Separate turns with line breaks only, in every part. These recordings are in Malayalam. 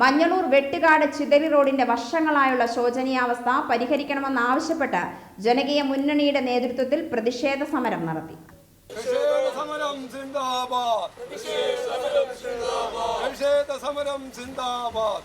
മഞ്ഞളൂർ വെട്ടുകാട് ചിതറി റോഡിന്റെ വർഷങ്ങളായുള്ള ശോചനീയാവസ്ഥ പരിഹരിക്കണമെന്നാവശ്യപ്പെട്ട് ജനകീയ മുന്നണിയുടെ നേതൃത്വത്തിൽ പ്രതിഷേധ സമരം നടത്തി.
പ്രതിഷേധ സമരം സിന്ദാബാദ് പ്രതിഷേധ സമരം സിന്ദാബാദ്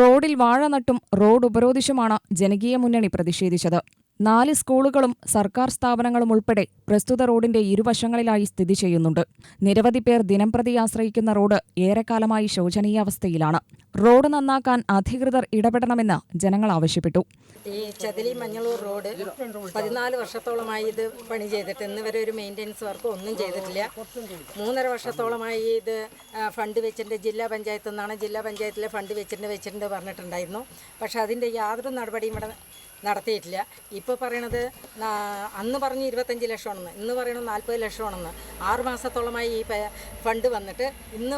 റോഡിൽ വാഴ നട്ടും റോഡ് ഉപരോധിച്ചുമാണ് ജനകീയ മുന്നണി പ്രതിഷേധിച്ചത്. നാല് സ്കൂളുകളും സർക്കാർ സ്ഥാപനങ്ങളും ഉൾപ്പെടെ പ്രസ്തുത റോഡിന്റെ ഇരുവശങ്ങളിലായി സ്ഥിതി ചെയ്യുന്നുണ്ട്. നിരവധി പേർ ദിനംപ്രതി ആശ്രയിക്കുന്ന റോഡ് ഏറെക്കാലമായി ശോചനീയാവസ്ഥയിലാണ്. റോഡ് നന്നാക്കാൻ അധികൃതർ ഇടപെടണമെന്ന് ജനങ്ങൾ ആവശ്യപ്പെട്ടു.
ഈ ചതിലി മഞ്ഞളൂർ റോഡ് പതിനാല് വർഷത്തോളമായി ഇത് പണി ചെയ്തിട്ട് ഇന്ന് വരെ ഒരു മെയിന്റെനൻസ് വർക്ക് ഒന്നും ചെയ്തിട്ടില്ല. മൂന്നര വർഷത്തോളമായി ഇത് ഫണ്ട് വെച്ചിട്ടുണ്ട്. ജില്ലാ പഞ്ചായത്ത് നിന്നാണ് ജില്ലാ പഞ്ചായത്തിലെ ഫണ്ട് വെച്ചിട്ടുണ്ട് വെച്ചിട്ടുണ്ട് പറഞ്ഞിട്ടുണ്ടായിരുന്നു. പക്ഷെ അതിന്റെ യാതൊരു നടപടിയും ഇവിടെ നടത്തിയിട്ടില്ല. ഇപ്പോൾ പറയണത് അന്ന് പറഞ്ഞ് ഇരുപത്തഞ്ച് ലക്ഷമാണെന്ന് ഇന്ന് പറയണത് നാൽപ്പത് ലക്ഷമാണെന്ന്. ആറ് മാസത്തോളമായി ഈ ഫണ്ട് വന്നിട്ട് ഇന്ന്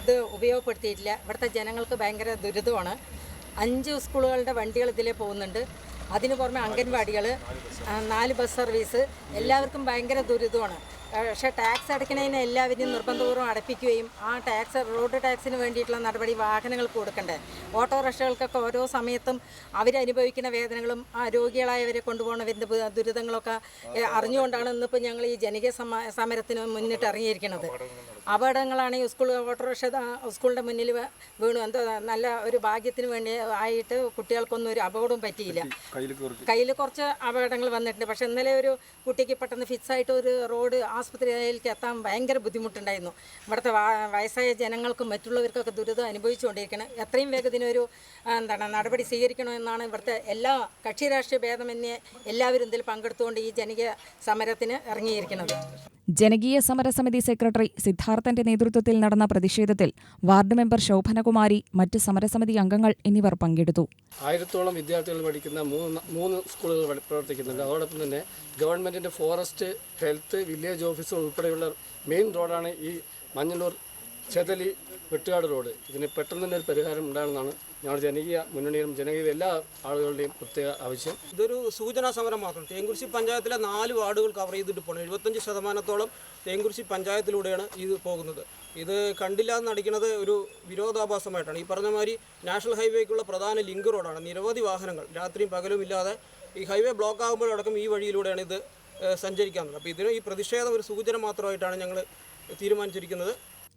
ഇത് ഉപയോഗപ്പെടുത്തിയിട്ടില്ല. ഇവിടുത്തെ ജനങ്ങൾക്ക് ഭയങ്കര ദുരിതമാണ്. അഞ്ച് സ്കൂളുകളുടെ വണ്ടികൾ ഇതിലേ പോകുന്നുണ്ട്. അതിന് പുറമെ അംഗൻവാടികൾ നാല് ബസ്. സർവീസ്. എല്ലാവർക്കും ഭയങ്കര ദുരിതമാണ്. പക്ഷേ ടാക്സ് അടയ്ക്കുന്നതിന് എല്ലാവരെയും നിർബന്ധപൂർവം അടപ്പിക്കുകയും ആ ടാക്സ് റോഡ് ടാക്സിന് വേണ്ടിയിട്ടുള്ള നടപടി വാഹനങ്ങൾക്ക് കൊടുക്കണ്ടേ. ഓട്ടോറിക്ഷകൾക്കൊക്കെ ഓരോ സമയത്തും അവരനുഭവിക്കുന്ന വേദനകളും ആ രോഗികളായവരെ കൊണ്ടുപോകുന്നവരുടെ ദുരിതങ്ങളൊക്കെ അറിഞ്ഞുകൊണ്ടാണ് ഇന്നിപ്പോൾ ഞങ്ങൾ ഈ ജനകീയ സമ സമരത്തിന് മുന്നിട്ട് ഇറങ്ങിയിരിക്കുന്നത്. അപകടങ്ങളാണ് ഈ സ്കൂൾ ഓട്ടോറിക്ഷ സ്കൂളിന്റെ മുന്നിൽ വീണു. എന്തോ നല്ല ഒരു ഭാഗ്യത്തിന് വേണ്ടി ആയിട്ട് കുട്ടികൾക്കൊന്നും ഒരു അപകടവും പറ്റിയില്ല. കയ്യിൽ കുറച്ച്. അപകടങ്ങൾ വന്നിട്ടുണ്ട്. പക്ഷെ ഇന്നലെ ഒരു കുട്ടിക്ക് പെട്ടെന്ന് ഫിക്സായിട്ട് ഒരു റോഡ് ആസ്പത്രിയിലേക്ക് എത്താൻ ഭയങ്കര ബുദ്ധിമുട്ടുണ്ടായിരുന്നു. ഇവിടുത്തെ വയസ്സായ ജനങ്ങൾക്കും മറ്റുള്ളവർക്കൊക്കെ ദുരിതം അനുഭവിച്ചുകൊണ്ടിരിക്കണം. എത്രയും വേഗത്തിനൊരു എന്താണ് നടപടി സ്വീകരിക്കണമെന്നാണ് ഇവിടുത്തെ എല്ലാ കക്ഷി രാഷ്ട്രീയ ഭേദമന്യേ എല്ലാവരും ഇതിൽ പങ്കെടുത്തുകൊണ്ട് ഈ ജനകീയ സമരത്തിന് ഇറങ്ങിയിരിക്കുന്നത്.
ജനകീയ സമരസമിതി സെക്രട്ടറി സിദ്ധാർത്ഥന്റെ നേതൃത്വത്തിൽ നടന്ന പ്രതിഷേധത്തിൽ വാർഡ് മെമ്പർ ശോഭനകുമാരി മറ്റ് സമരസമിതി അംഗങ്ങൾ എന്നിവർ പങ്കെടുത്തു.
ആയിരത്തോളം വിദ്യാർത്ഥികൾ പഠിക്കുന്ന മൂന്ന് മൂന്ന് സ്കൂളുകൾ പ്രവർത്തിക്കുന്നുണ്ട്. അതോടൊപ്പം തന്നെ ഗവൺമെന്റിന്റെ ഫോറസ്റ്റ് ഹെൽത്ത് വില്ലേജ് ഓഫീസുകൾ ഉൾപ്പെടെയുള്ള മെയിൻ റോഡാണ് ഈ മഞ്ഞളൂർ ചെതലി വെട്ടുകാട് റോഡ്. ഇതിന് പെട്ടെന്ന് തന്നെ ഒരു പരിഹാരം ഉണ്ടാകണമെന്നാണ് ഞങ്ങൾ ജനകീയ മുന്നണിയിലും ജനകീയ എല്ലാ ആളുകളുടെയും പ്രത്യേക ആവശ്യം.
ഇതൊരു സൂചനാ സമരം മാത്രം. തേങ്കുരിശി പഞ്ചായത്തിലെ നാല് വാർഡുകൾ കവർ ചെയ്തിട്ട് പോകണം എഴുപത്തഞ്ച് ശതമാനത്തോളം തേങ്കുരിശി പഞ്ചായത്തിലൂടെയാണ് ഇത് പോകുന്നത്. ഇത് കണ്ടില്ല നടിക്കുന്നത് ഒരു വിരോധാഭാസമായിട്ടാണ്. ഈ പറഞ്ഞ മാതിരി നാഷണൽ ഹൈവേക്കുള്ള പ്രധാന ലിങ്ക് റോഡാണ്. നിരവധി വാഹനങ്ങൾ രാത്രിയും പകലും ഇല്ലാതെ ഈ ഹൈവേ ബ്ലോക്ക് ആകുമ്പോഴടക്കം ഈ വഴിയിലൂടെയാണ് ഇത് സഞ്ചരിക്കാറുള്ളത് അപ്പോൾ ഇതിന് ഈ പ്രതിഷേധം ഒരു സൂചന മാത്രമായിട്ടാണ് ഞങ്ങൾ തീരുമാനിച്ചിരിക്കുന്നത്.